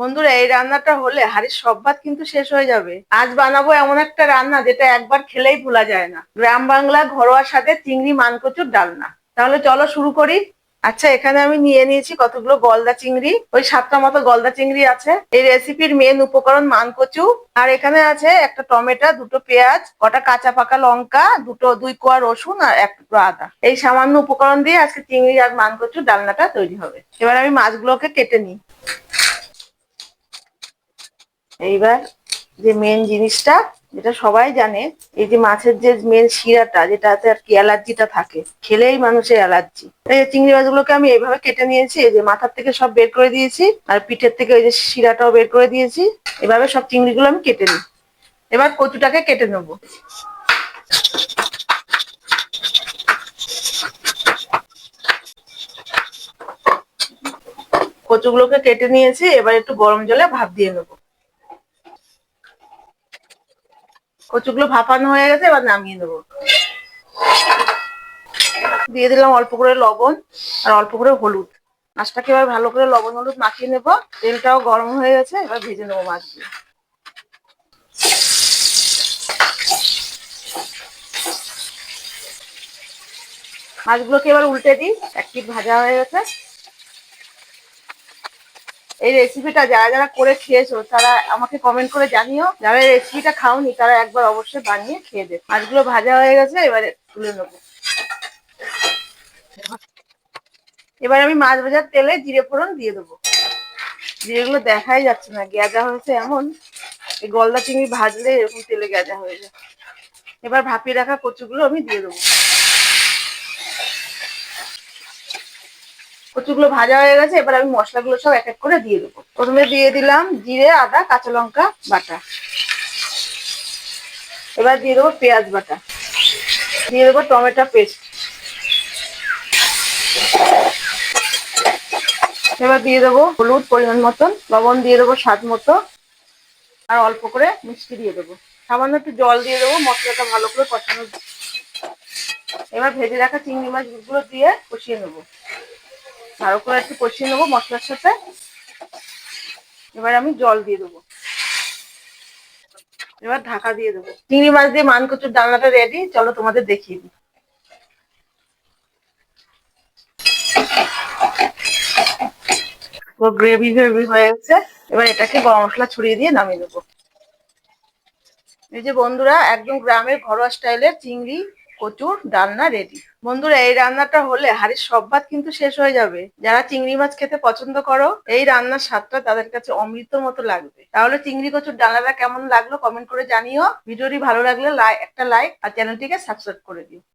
বন্ধুরা, এই রান্নাটা হলে হাড়ির সব ভাত কিন্তু শেষ হয়ে যাবে। আজ বানাবো এমন একটা রান্না যেটা একবার খেলেই ভোলা যায় না। গ্রাম বাংলা ঘরোয়ার সাথে চিংড়ি মানকচুর ডালনা। তাহলে চলো শুরু করি। আচ্ছা এখানে আমি নিয়ে নিয়েছি কতগুলো গলদা চিংড়ি। ওই সাতটা মতো গলদা চিংড়ি আছে। এই রেসিপির মেন উপকরণ মানকচু। আর এখানে আছে একটা টমেটো, দুটো পেঁয়াজ, কটা কাঁচা পাকা লঙ্কা, দুটো, দুই কোয়া রসুন আর এক টুকরো আদা। এই সামান্য উপকরণ দিয়ে আজকে চিংড়ি আর মানকচু ডালনাটা তৈরি হবে। এবার আমি মাছগুলোকে কেটে নিই। এইবার যে মেন জিনিসটা, যেটা সবাই জানে, এই যে মাছের যে মেন শিরাটা, যেটাতে আর কি অ্যালার্জিটা থাকে, খেলেই মানুষের অ্যালার্জি। এই চিংড়ি মাছগুলোকে আমি এইভাবে কেটে নিয়েছি, এই যে মাথার থেকে সব বের করে দিয়েছি, আর পিঠের থেকে ওই যে শিরাটাও বের করে দিয়েছি, এভাবে সব চিংড়িগুলো আমি কেটে নিই। এবার কচুটাকে কেটে নেব। কচুগুলোকে কেটে নিয়েছি, এবার একটু গরম জলে ভাপ দিয়ে নেব। কচুগুলো ভাপানো হয়ে গেছে, এবার নামিয়ে নেব। দিয়ে দিলাম অল্প করে লবণ আর অল্প করে হলুদ। মাছটাকে এবার ভালো করে লবণ হলুদ মাখিয়ে নেব। তেলটাও গরম হয়ে গেছে, এবার ভেজে নেব মাছগুলো। মাছগুলোকে এবার উল্টে দিই, এক পিঠ ভাজা হয়ে গেছে। এই রেসিপিটা যারা যারা করে খেয়েছো, তারা আমাকে কমেন্ট করে জানিও। যারা এই রেসিপিটা খাওনি, তারা একবার অবশ্যই বানিয়ে খেয়ে দেবে মাছগুলো ভাজা হয়ে গেছে, এবারে তুলে নেব। এবার আমি মাছ ভাজার তেলে জিরে ফোড়ন দিয়ে দেবো। জিরেগুলো দেখাই যাচ্ছে না গেজা হয়েছে এমন। এই গলদা চিংড়ি ভাজলে এরকম তেলে গেজা হয়ে যায়। এবার ভাপিয়ে রাখা কচুগুলো আমি দিয়ে দেবো। কচুগুলো ভাজা হয়ে গেছে, এবার আমি মশলাগুলো সব এক এক করে দিয়ে দেবো। প্রথমে দিয়ে দিলাম জিরে, আদা, কাঁচা লঙ্কা, বাটা। এবার দিয়ে দেবো পেঁয়াজ বাটা। দিয়ে দেবো টমেটো পেস্ট। এবার দিয়ে দেবো হলুদ পরিমাণ মতন, লবণ দিয়ে দেবো স্বাদ মতো, আর অল্প করে মিষ্টি দিয়ে দেবো। সামান্য একটু জল দিয়ে দেবো, মশলাটা ভালো করে কষানো। এবার ভেজে রাখা চিংড়ি মাছগুলো দিয়ে কষিয়ে নেব। ভালো করে একটু কষিয়ে নেব মশলার সাথে। এবার আমি জল দিয়ে দেবো। এবার ঢাকা দিয়ে দেবো। চিংড়ি মাছ দিয়ে মান কচুর ডালনাটা রেডি চলো তোমাদের দেখিয়ে দিই। গ্রেভি গ্রেভি হয়ে গেছে। এবার এটাকে গরম মশলা ছড়িয়ে দিয়ে নামিয়ে দেবো এই যে বন্ধুরা, একদম গ্রামের ঘরোয়া স্টাইলের চিংড়ি কচুর ডালনা রেডি বন্ধুরা, এই রান্নাটা হলে হাড়ির সব ভাত কিন্তু শেষ হয়ে যাবে। যারা চিংড়ি মাছ খেতে পছন্দ করো, এই রান্নার স্বাদটা তাদের কাছে অমৃত মতো লাগবে। তাহলে চিংড়ি কচুর ডালনাটা কেমন লাগল কমেন্ট করে জানিও। ভিডিওটি ভালো লাগলে একটা লাইক আর চ্যানেলটিকে সাবস্ক্রাইব করে দিও।